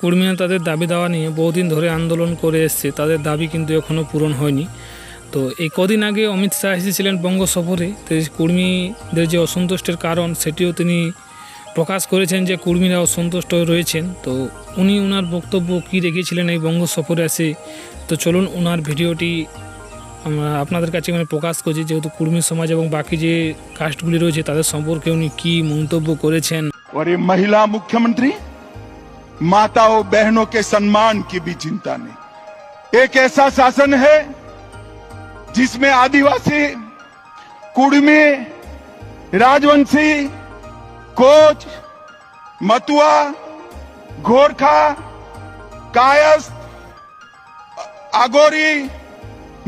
কর্মীরা তাদের দাবি দেওয়া নিয়ে বহুদিন ধরে আন্দোলন করে এসছে। তাদের দাবি কিন্তু এখনও পূরণ হয়নি। তো এই কদিন আগে অমিত শাহ এসেছিলেন বঙ্গ সফরে তো কর্মীদের যে অসন্তুষ্টের কারণ, সেটিও তিনি প্রকাশ করেছেন যে কর্মীরা অসন্তুষ্ট রয়েছেন। তো উনি ওনার বক্তব্য কী রেখেছিলেন এই বঙ্গ সফরে আসে তো চলুন ওনার ভিডিওটি আমরা আপনাদের কাছে মানে প্রকাশ করছি যেহেতু কর্মী সমাজ এবং বাকি যে কাস্টগুলি রয়েছে, তাদের সম্পর্কে উনি কী মন্তব্য করেছেন? মহিলা মুখ্যমন্ত্রী माताओं, बहनों के सम्मान की भी चिंता नहीं। एक ऐसा शासन है जिसमें आदिवासी, कुड़मी, राजवंशी, कोच, मतुआ गोरखा कायस्थ, आगोरी,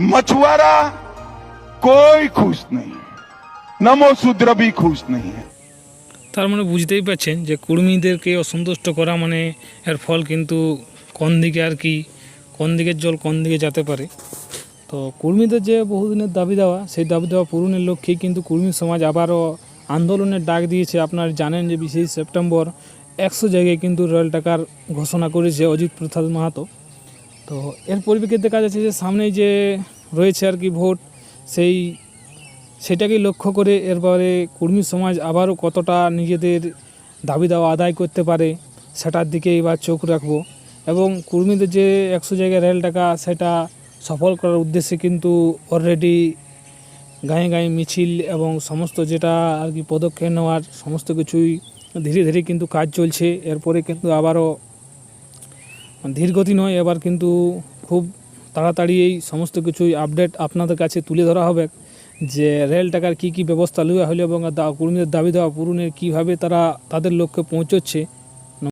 मछुआरा कोई खुश नहीं नमो शूद्र भी खुश नहीं है। তার মানে বুঝতেই পারছেন যে কুর্মীদেরকে অসন্তুষ্ট করা মানে এর ফল কিন্তু কোন দিকে আর কি, কোন দিকের জল কোন দিকে যেতে পারে। তো কুর্মীদের যে বহুদিনের দাবি দেওয়া, সেই দাবি দেওয়া পূরণের লক্ষ্যেই কিন্তু কুর্মী সমাজ আবারও আন্দোলনের ডাক দিয়েছে। আপনার জানেন যে বিশেষ সেপ্টেম্বর একশো জায়গায় কিন্তু রয়্যাল টাকার ঘোষণা করেছে অজিত প্রসাদ মাহাতো। তো এর পরিপ্রেক্ষিতে দেখা যাচ্ছে যে সামনেই যে রয়েছে আর কি ভোট, সেই সেটাকে লক্ষ্য করে এরপরে কর্মী সমাজ আবারও কতটা নিজেদের দাবি দাওয়া আদায় করতে পারে, সেটার দিকে এবার চোখ রাখব। এবং কর্মীদের যে একশো জায়গায় রেল টাকা, সেটা সফল করার উদ্দেশ্যে কিন্তু অলরেডি গায়ে গায়ে মিছিল এবং সমস্ত যেটা আর কি পদক্ষেপ নেওয়ার সমস্ত কিছুই ধীরে ধীরে কিন্তু কাজ চলছে। এরপরে কিন্তু আবারও ধীরগতি নয়, এবার কিন্তু খুব তাড়াতাড়ি এই সমস্ত কিছুই আপডেট আপনাদের কাছে তুলে ধরা হবে। যে রেল টাকার কী কী ব্যবস্থা নেওয়া হলো এবং কর্মীদের দাবি দেওয়া পূরণের কীভাবে তারা তাদের লক্ষ্যে পৌঁছচ্ছে